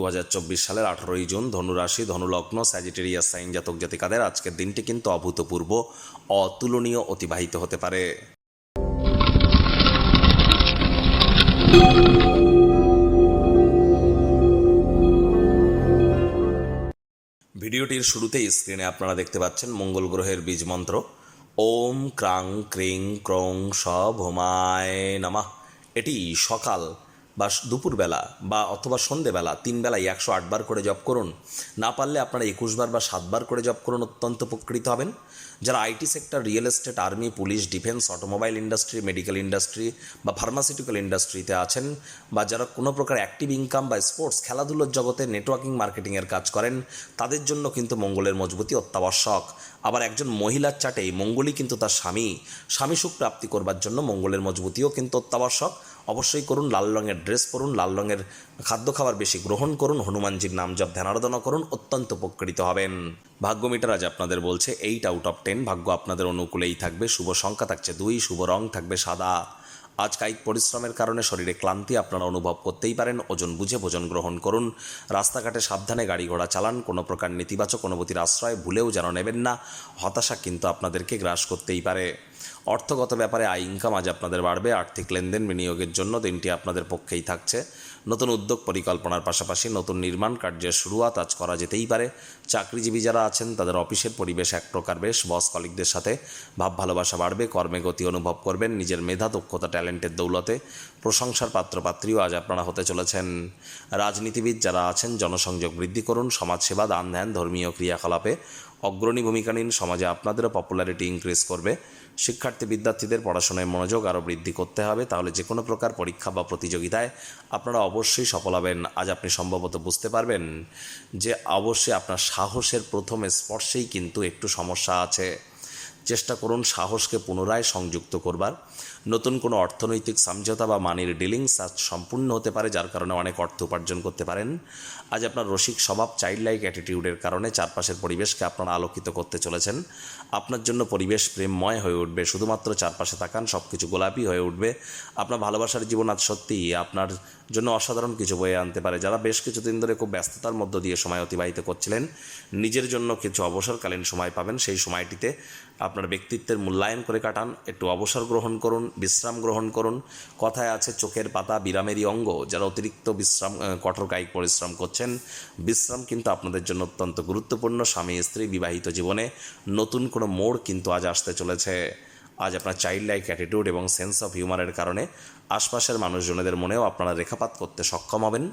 দু হাজার চব্বিশ সালের আঠারোই জুন, ধনুরাশি, ধনুলগ্ন, স্যাজিটেরিয়াস সাইন জাতক জাতিকাদের আজকের দিনটি কিন্তু অভূতপূর্ব, অতুলনীয় অতিবাহিত হতে পারে। ভিডিওটির শুরুতেই স্ক্রিনে আপনারা দেখতে পাচ্ছেন মঙ্গল গ্রহের বীজ মন্ত্র। ওম ক্রাং ক্রিং ক্রং স ভোমায় নামা। এটি সকাল বা দুপুরবেলা বা অথবা সন্ধেবেলা তিন বেলায় একশো আটবার করে জপ করুন। না পারলে আপনারা একুশবার বা সাতবার করে জপ করুন, অত্যন্ত উপকৃত হবেন। যারা IT sector, real estate, army, police, defence, automobile industry, medical industry বা ফার্মাসিউটিক্যাল ইন্ডাস্ট্রিতে আছেন বা যারা কোনো প্রকার অ্যাক্টিভ ইনকাম বা স্পোর্টস, খেলাধুলোর জগতে নেটওয়ার্কিং, মার্কেটিংয়ের কাজ করেন, তাদের জন্য কিন্তু মঙ্গলের মজবুতি অত্যাবশ্যক। আবার একজন মহিলার চাটে মঙ্গলই কিন্তু তার স্বামী। স্বামী সুখ প্রাপ্তি করবার জন্য মঙ্গলের মজবুতিও কিন্তু অত্যাবশ্যক। অবশ্যই করুন, লাল রঙের ড্রেস পরুন, লাল রঙের খাদ্য খাবার বেশি গ্রহণ করুন, হনুমানজির নাম জপ ধ্যানারাধনা করুন, অত্যন্ত উপকৃত হবেন। ভাগ্য মিটার আজ আপনাদের বলছে এইট আউট অফ টেন ভাগ্য আপনাদের অনুকূলেই থাকবে, শুভ সংখ্যা থাকছে দুই, শুভ রং থাকবে সাদা। আজ কায়িক পরিশ্রমের কারণে শরীরে ক্লান্তি আপনারা অনুভব করতেই পারেন, ওজন বুঝে ভোজন গ্রহণ করুন। রাস্তাঘাটে সাবধানে গাড়ি ঘোড়া চালান, কোনো প্রকার নেতিবাচক অনুভূতির আশ্রয় ভুলেও যেন নেবেন না, হতাশা কিন্তু আপনাদেরকে গ্রাস করতেই পারে। অর্থগত ব্যাপারে আয় ইনকাম আজ আপনাদের বাড়বে, আর্থিক লেনদেন বিনিয়োগের জন্য দিনটি আপনাদের পক্ষেই থাকছে। নতুন উদ্যোগ পরিকল্পনার পাশাপাশি নতুন নির্মাণ কার্যের শুরুয়াত আজ করা যেতেই পারে। চাকরিজীবী যারা আছেন, তাদের অফিসের পরিবেশ এক প্রকার, বেশ বস কলিকদের সাথে ভাব ভালোবাসা বাড়বে, কর্মে গতি অনুভব করবেন, নিজের মেধা, দক্ষতা, ট্যালেন্টের দৌলতে প্রশংসার পাত্রপাত্রীও আজ আপনারা হতে চলেছেন। রাজনীতিবিদ যারা আছেন, জনসংযোগ বৃদ্ধি করুন, সমাজসেবা দান ধ্যান ধর্মীয় ক্রিয়াকলাপে অগ্রণী ভূমিকা নিন, সমাজে আপনাদেরও পপুলারিটি ইনক্রিজ করবে। শিক্ষার্থী, বিদ্যার্থীদের পড়াশোনায় মনোযোগ আরও বৃদ্ধি করতে হবে, তাহলে যে কোনো প্রকার পরীক্ষা বা প্রতিযোগিতায় আপনারা অবশ্যই সফল হবেন। আজ আপনি সম্ভবত বুঝতে পারবেন যে অবশ্যই আপনার সাহসের প্রথম স্পর্শেই কিন্তু একটু সমস্যা আছে। চেষ্টা করুন সাহসকে পুনরায় সংযুক্ত করবার। নতুন কোনো অর্থনৈতিক সমঝোতা বা মানির ডিলিংস আজ সম্পূর্ণ হতে পারে, যার কারণে অনেক অর্থ উপার্জন করতে পারেন। আজ আপনার রসিক স্বভাব চাইল্ড লাইক অ্যাটিটিউডের কারণে চারপাশের পরিবেশকে আপনারা আলোকিত করতে চলেছেন। আপনার জন্য পরিবেশ প্রেমময় হয়ে উঠবে, শুধুমাত্র চারপাশে তাকান সব কিছু গোলাপি হয়ে উঠবে। আপনার ভালোবাসার জীবন আজ সত্যিই আপনার জন্য অসাধারণ কিছু বয়ে আনতে পারে। যারা বেশ কিছুদিন ধরে খুব ব্যস্ততার মধ্য দিয়ে সময় অতিবাহিত করছিলেন, নিজের জন্য কিছু অবসরকালীন সময় পাবেন। সেই সময়টিতে আপনার ব্যক্তিত্বের মূল্যায়ন করে কাটান, একটু অবসর গ্রহণ করুন, বিশ্রাম গ্রহণ করুন। কথায় আছে, চোখের পাতা বিরামেরই অঙ্গ যারা অতিরিক্ত বিশ্রাম কঠোর কায়িক পরিশ্রম করছেন। বিশ্রাম কিন্তু আপনাদের জন্য অত্যন্ত গুরুত্বপূর্ণ। স্বামী, স্ত্রী, বিবাহিত জীবনে নতুন কোনো মোড় কিন্তু আজ আসতে চলেছে। আজ আপনার চাইল্ড লাইক অ্যাটিটিউড এবং সেন্স অফ হিউমারের কারণে আশপাশের মানুষজনেদের মনেও আপনারা রেখাপাত করতে সক্ষম হবেন।